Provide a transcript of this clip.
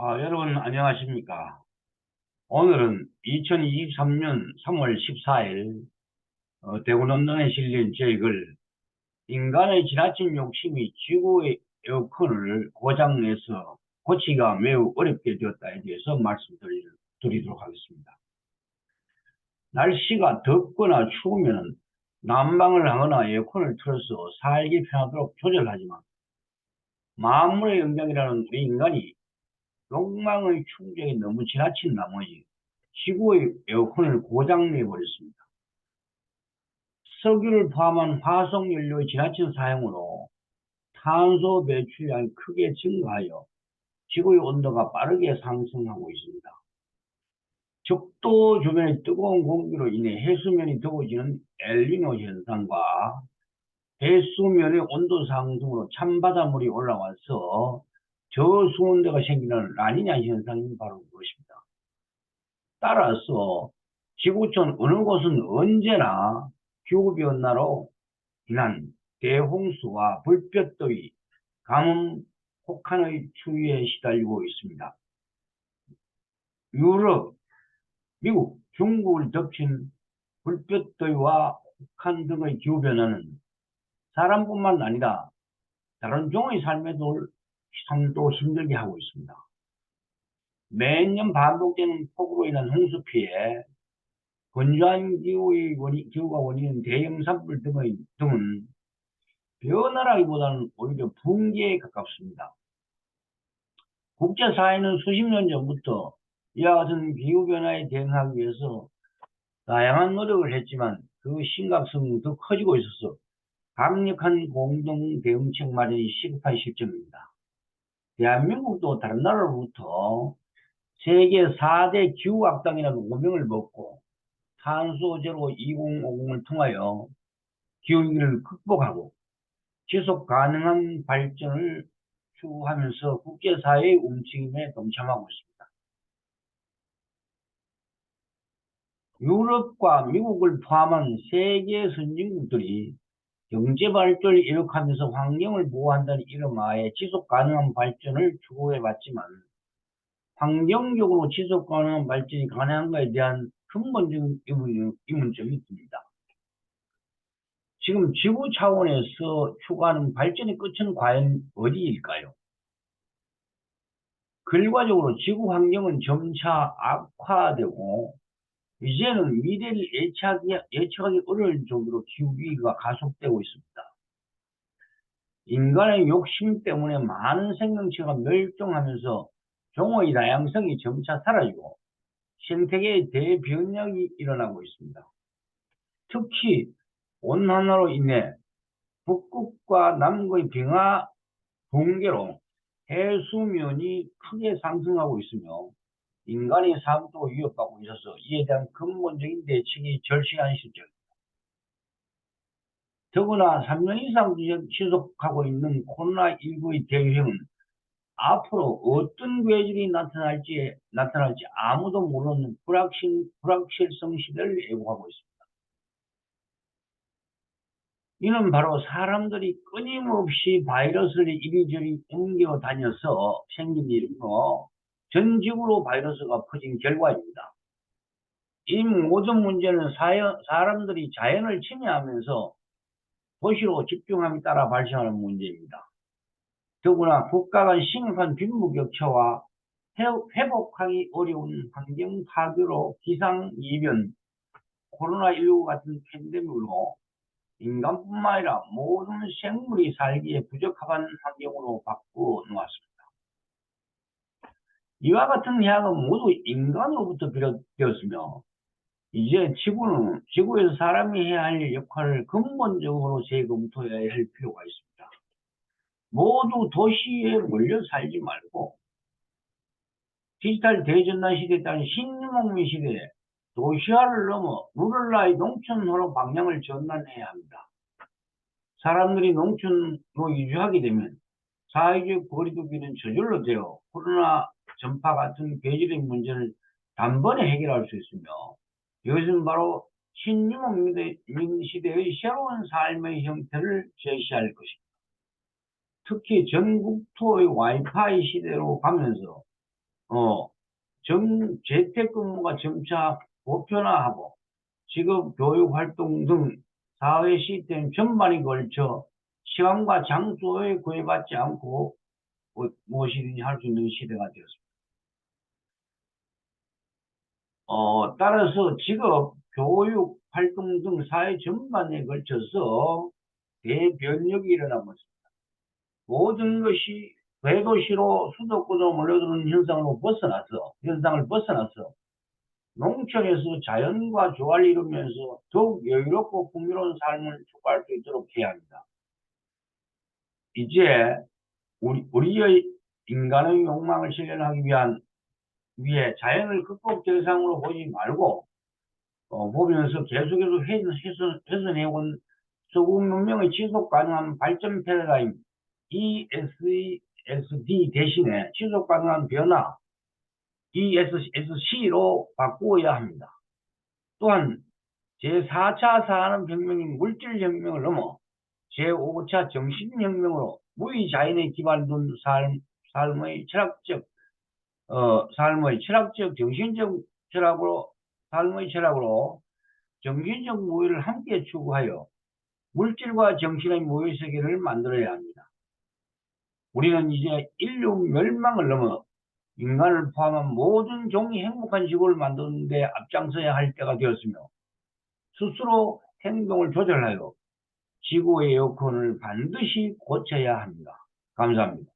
아, 여러분 안녕하십니까? 오늘은 2023년 3월 14일 어, 대구논단에 실린 제익을 인간의 지나친 욕심이 지구의 에어컨을 고장내서 고치기가 매우 어렵게 되었다에 대해서 말씀드리도록 하겠습니다. 날씨가 덥거나 추우면 난방을 하거나 에어컨을 틀어서 살기 편하도록 조절하지만 만물의 영장이라는 우리 인간이 욕망의 충족이 너무 지나친 나머지 지구의 에어컨을 고장내 버렸습니다. 석유를 포함한 화석연료의 지나친 사용으로 탄소 배출량이 크게 증가하여 지구의 온도가 빠르게 상승하고 있습니다. 적도 주변의 뜨거운 공기로 인해 해수면이 더워지는 엘리노 현상과 해수면의 온도 상승으로 찬바닷물이 올라와서 저수온대가 생기는 라니냐 현상이 바로 그것입니다. 따라서 지구촌 어느 곳은 언제나 기후변화로 인한 대홍수와 불볕더위, 가뭄, 혹한의 추위에 시달리고 있습니다. 유럽, 미국, 중국을 덮친 불볕더위와 혹한 등의 기후변화는 사람뿐만 아니라 다른 종의 삶에도 삶도 힘들게 하고 있습니다. 매년 반복되는 폭우로 인한 홍수 피해, 건조한 기후의 원인, 기후가 원인인 대형 산불 등의, 등은 변화라기보다는 오히려 붕괴에 가깝습니다. 국제사회는 수십 년 전부터 이와 같은 기후변화에 대응하기 위해서 다양한 노력을 했지만 그 심각성이 더 커지고 있어서 강력한 공동 대응책 마련이 시급한 시점입니다. 대한민국도 다른 나라로부터 세계 4대 기후악당이라는 오명을 먹고 탄소제로 2050을 통하여 기후위기를 극복하고 지속 가능한 발전을 추구하면서 국제사회의 움직임에 동참하고 있습니다. 유럽과 미국을 포함한 세계 선진국들이 경제 발전을 이룩하면서 환경을 보호한다는 이름하에 지속 가능한 발전을 추구해 왔지만 환경적으로 지속 가능한 발전이 가능한가에 대한 근본적인 의문점이 있습니다. 지금 지구 차원에서 추구하는 발전의 끝은 과연 어디일까요? 결과적으로 지구 환경은 점차 악화되고 이제는 미래를 예측하기, 예측하기 어려울 정도로 기후 위기가 가속되고 있습니다. 인간의 욕심 때문에 많은 생명체가 멸종하면서 종의 다양성이 점차 사라지고 생태계의 대변력이 일어나고 있습니다. 특히 온난화로 인해 북극과 남극의 빙하 붕괴로 해수면이 크게 상승하고 있으며 인간의 삶도 위협받고 있어서 이에 대한 근본적인 대책이 절실한 시점입니다. 더구나 3년 이상 지속하고 있는 코로나19의 대유행은 앞으로 어떤 괴질이 나타날지, 나타날지 아무도 모르는 불확실, 불확실성 시대를 예고하고 있습니다. 이는 바로 사람들이 끊임없이 바이러스를 이리저리 옮겨 다녀서 생긴 일이므로 전 지구로 바이러스가 퍼진 결과입니다. 이 모든 문제는 사연, 사람들이 자연을 침해하면서 도시로 집중함에 따라 발생하는 문제입니다. 더구나 국가 간 심각한 빈부격차와 회복하기 어려운 환경 파괴로 기상이변, 코로나19 같은 팬데믹으로 인간뿐만 아니라 모든 생물이 살기에 부적합한 환경으로 바꾸어 놓았습니다. 이와 같은 해악은 모두 인간으로부터 비롯되었으며 이제 지구는 지구에서 사람이 해야 할 역할을 근본적으로 재검토해야 할 필요가 있습니다. 모두 도시에 몰려 살지 말고 디지털 대전환 시대에 따른 신문민 시대에 도시화를 넘어 루럴라의 농촌으로 방향을 전환해야 합니다. 사람들이 농촌으로 이주하게 되면 사회적 거리두기는 저절로 되어 코로나 전파 같은 괴질의 문제를 단번에 해결할 수 있으며 이것은 바로 신유목 시대의 새로운 삶의 형태를 제시할 것입니다. 특히 전국토의 와이파이 시대로 가면서 어, 정, 재택근무가 점차 보편화하고 직업 교육 활동 등 사회 시스템 전반에 걸쳐 시간과 장소에 구애받지 않고 뭐- 무엇이든지 할 수 있는 시대가 되었습니다. 어, 따라서 직업, 교육, 활동 등 사회 전반에 걸쳐서 대변력이 일어나고 있습니다. 모든 것이 대도시로 수도권으로 몰려드는 현상으로 벗어나서, 현상을 벗어나서 농촌에서 자연과 조화를 이루면서 더욱 여유롭고 풍요로운 삶을 추구할 수 있도록 해야 합니다. 이제 우리, 우리의 인간의 욕망을 실현하기 위한 위해 자연을 극복 대상으로 보지 말고 어, 보면서 계속해서 훼손, 훼손, 훼손해온 서구 문명의 지속 가능한 발전 패러다임 ESD 대신에 지속 가능한 변화 ESC로 바꾸어야 합니다. 또한 제4차 산업혁명인 물질혁명을 넘어 제5차 정신혁명으로 무의자연에 기반둔 삶, 삶의 철학적 어, 삶의 철학적, 정신적 철학으로, 삶의 철학으로 정신적 무의를 함께 추구하여 물질과 정신의 무의 세계를 만들어야 합니다. 우리는 이제 인류 멸망을 넘어 인간을 포함한 모든 종이 행복한 지구를 만드는 데 앞장서야 할 때가 되었으며 스스로 행동을 조절하여 지구의 여건을 반드시 고쳐야 합니다. 감사합니다.